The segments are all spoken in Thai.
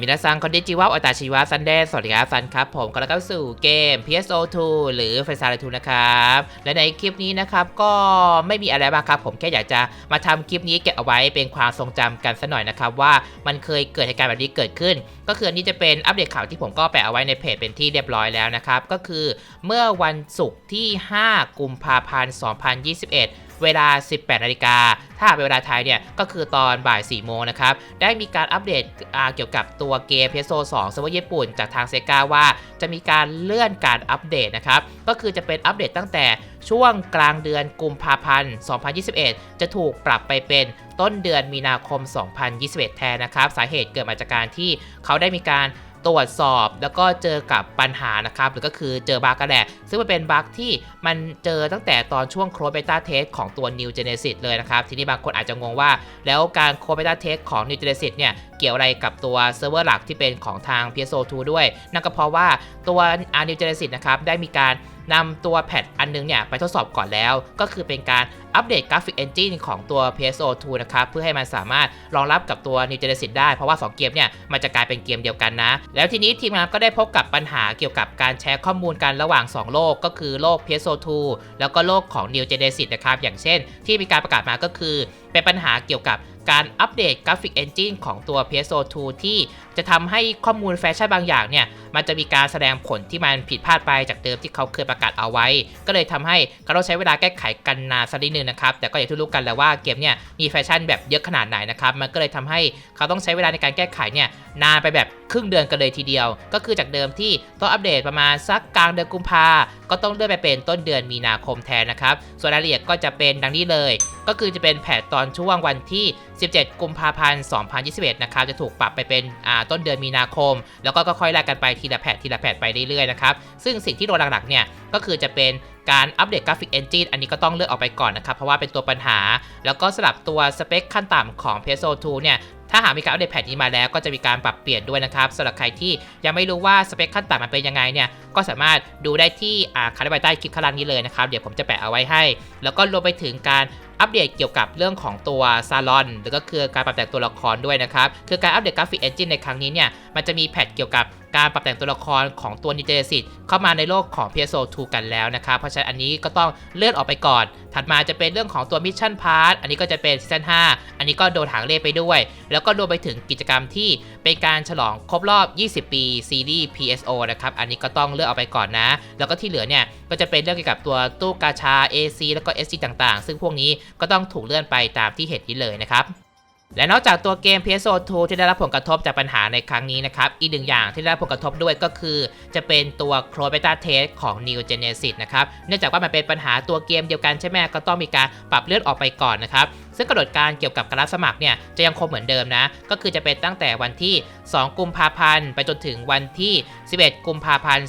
มินาซังคอนดิจิวะโอตาชิวะซันเดย์สวัสดีครับซันครับ ผมก็แล้วเข้าสู่เกม PSO2 หรือ f a c e 2นะครับ และในคลิปนี้นะครับ ก็ไม่มีอะไรมากครับ ผมแค่อยากจะมาทำคลิปนี้เก็บเอาไว้เป็นความทรงจำกันสัหน่อยนะครับ ว่ามันเคยเกิดเหตุการณ์แบบนี้เกิดขึ้น ก็คืออันนี้จะเป็นอัปเดตข่าวที่ผมก็แปะเอาไว้ในเพจเป็นที่เรียบร้อยแล้วนะครับ ก็คือเมื่อวันศุกร์ที่ 5 กุมภาพันธ์ 2021 เวลา 18นาฬิกาถ้าเป็นเวลาไทยเนี่ยก็คือตอนบ่าย 4 โมงนะครับ ได้มีการอัปเดตเกี่ยวกับตัวเกม PSO 2เซิร์ฟเวอญี่ปุ่นจากทางเซกาว่าจะมีการเลื่อนการอัปเดตนะครับ ก็คือจะเป็นอัปเดตตั้งแต่ช่วงกลางเดือนกุมภาพันธ์ 2021 จะถูกปรับไปเป็นต้นเดือนมีนาคม 2021 แทนนะครับ สาเหตุเกิดมาจากการที่เขาได้มีการ ตรวจสอบแล้วก็เจอกับปัญหานะครับหรือก็คือเจอบั๊กกันแหละซึ่งมันเป็นบั๊กที่มันเจอตั้งแต่ตอนช่วงโค d เบต้าเทสของตัว New Genesis เลยนะครับทีนี้บางคนอาจจะงงว่า แล้วการโค d เบต้าเทสของ New Genesis เนี่ยเกี่ยวอะไรกับตัวเซิร์ฟเวอร์หลักที่เป็นของทาง PSO2 ด้วย นั่นก็เพราะว่าตัว New Genesis นะครับได้มีการนำตัวแพทอันนึงเนี่ยไปทดสอบก่อนแล้ว ก็คือเป็นการ อัปเดตกราฟิกเอนจินของตัว PSO2 นะครับ เพื่อให้มันสามารถรองรับกับตัว New Genesis ได้ เพราะว่า 2 เกมเนี่ย มันจะกลายเป็นเกมเดียวกันนะ แล้วทีนี้ทีมงานก็ได้พบกับปัญหาเกี่ยวกับการแชร์ข้อมูลกันระหว่าง 2 โลก ก็คือโลก PSO2 แล้วก็โลกของ New Genesis นะครับ อย่างเช่น ที่มีการประกาศมาก็คือ เป็นปัญหาเกี่ยวกับการอัปเดตกราฟิกเอนจินของตัว PSO2 ที่จะทำให้ข้อมูลแฟชั่นบางอย่างเนี่ย มันจะมีการแสดงผลที่มันผิดพลาดไปจากเดิมที่เขาเคยประกาศเอาไว้ ก็เลยทำให้เขาต้องใช้เวลาแก้ไขกันนานสักนิดนึงนะครับแต่ก็อย่างที่รู้กันแล้วว่าเกมเนี่ยมีแฟชั่นแบบเยอะขนาดไหนนะครับมันก็เลยทำให้เขาต้องใช้เวลาในการแก้ไขเนี่ยนานไปแบบครึ่งเดือนกันเลยทีเดียว ก็คือจากเดิมที่ต้องอัปเดตประมาณสักกลางเดือนกุมภาก็ต้องเลื่อนไปเป็นต้นเดือนมีนาคมแทนนะครับส่วนรายละเอียดก็จะเป็นดังนี้เลย ก็คือจะเป็นแผนตอนช่วงวันที่ 17 กุมภาพันธ์ 2021 นะครับจะถูกปรับไปเป็นต้นเดือนมีนาคม แล้วก็ค่อยๆไล่กันไปทีละแผนทีละแผนไปเรื่อยๆนะครับซึ่งสิ่งที่โดนหลักๆเนี่ยก็คือจะเป็น การอัปเดตกราฟิกเอนจินอันนี้ก็ต้องเลือกออกไปก่อนนะครับ เพราะว่าเป็นตัวปัญหา แล้วก็สลับตัวสเปคขั้นต่ำของ PSO2 เนี่ยถ้าหากมีการอัปเดตแพทนี้มาแล้วก็จะมีการปรับเปลี่ยนด้วยนะครับสำหรับใครที่ยังไม่รู้ว่าสเปคขั้นต่ำมันเป็นยังไงเนี่ยก็สามารถดูได้ที่อ่าคาร์บใต้คลิปข้างล่างนี้เลยนะครับ เดี๋ยวผมจะแปะเอาไว้ให้ แล้วก็รวมไปถึงการอัปเดตเกี่ยวกับเรื่องของตัวซาลอนหรือก็คือการปรับแต่งตัวละครด้วยนะครับ คือการอัปเดตกราฟิกเอนจินในครั้งนี้เนี่ยมันจะมีแพทเกี่ยวกับ การปรับแต่งตัวละครของตัวนิเจสิตเข้ามาในโลกของ PSO2 กันแล้วนะครับ เพราะฉะนั้นอันนี้ก็ต้องเลื่อนออกไปก่อน ถัดมาจะเป็นเรื่องของตัวมิชชั่นพาร์ทอันนี้ก็จะเป็นซีซั่น5อันนี้ก็โดนหางเลขไปด้วย แล้วก็รวมไปถึงกิจกรรมที่เป็นการฉลองครบรอบ 20 ปีซีรีส์ PSO นะครับอันนี้ก็ต้องเลื่อกเอาไปก่อนนะ แล้วก็ที่เหลือเนี่ยก็จะเป็นเรื่องเกี่ยวกับตัวตู้กาชา AC แล้วก็ SC ต่างๆ ซึ่งพวกนี้ก็ต้องถูกเลื่อนไปตามที่เห็นนี้เลยนะครับ และนอกจากตัวเกม PSO2 ที่ได้รับผลกระทบจากปัญหาในครั้งนี้นะครับ อีกหนึ่งอย่างที่ได้รับผลกระทบด้วยก็คือ จะเป็นตัว c r o Beta Test ของ New Genesis นะครับ เนื่องจากว่ามันเป็นปัญหาตัวเกมเดียวกันใช่ไหมก็ต้องมีการปรับเลื่อนออกไปก่อนนะครับซึ่งกำหนดการเกี่ยวกับการรับสมัครเนี่ยจะยังคงเหมือนเดิมนะ ก็คือจะเป็นตั้งแต่วันที่ 2 กุมภาพันธ์ ไปจนถึงวันที่ 11 กุมภาพันธ์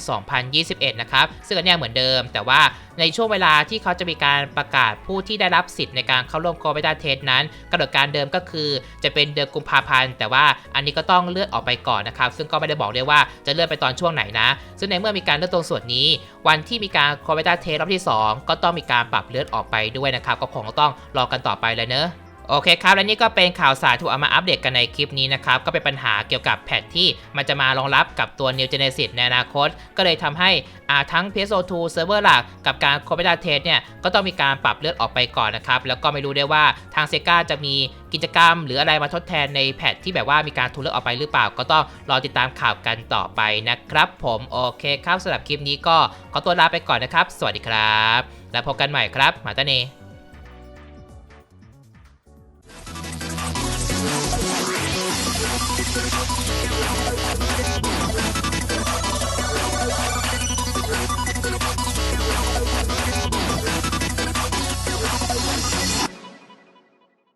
2021 นะครับ ซึ่งอันเนี้ยเหมือนเดิม แต่ว่าในช่วงเวลาที่เขาจะมีการประกาศผู้ที่ได้รับสิทธิ์ในการเข้าร่วมโคเบต้าเทสนั้นกำหนดการเดิมก็คือจะเป็นเดือนกุมภาพันธ์ แต่ว่าอันนี้ก็ต้องเลื่อนออกไปก่อนนะครับ ซึ่งก็ไม่ได้บอกเลยว่าจะเลื่อนไปตอนช่วงไหนนะ ซึ่งในเมื่อมีการเลื่อนตรงส่วนนี้ วันที่มีการโคเบต้าเทสรอบที่ 2 ก็ต้องมีการปรับเลื่อนออกไปด้วยนะครับ ก็คงต้องรอกันต่อไปเลยเนอะโอเคครับ และนี่ก็เป็นข่าวสารถูกเอามาอัปเดตกันในคลิปนี้นะครับ ก็เป็นปัญหาเกี่ยวกับแพทที่มันจะมารองรับกับตัว New Genesis ในอนาคต ก็เลยทำให้ทั้ง PSO2 เซิร์ฟเวอร์หลักกับการ c o m p e t a Test เนี่ย ก็ต้องมีการปรับเลือดออกไปก่อนนะครับ แล้วก็ไม่รู้ได้ว่าทางเซกาจะมีกิจกรรม หรืออะไรมาทดแทนในแพทที่แบบว่ามีการถูกเลือกออกไปหรือเปล่า ก็ต้องรอติดตามข่าวกันต่อไปนะครับ ผมโอเคครับสำหรับคลิปนี้ก็ขอตัวลาไปก่อนนะครับ สวัสดีครับ แล้วพบกันใหม่ครับมาตาเน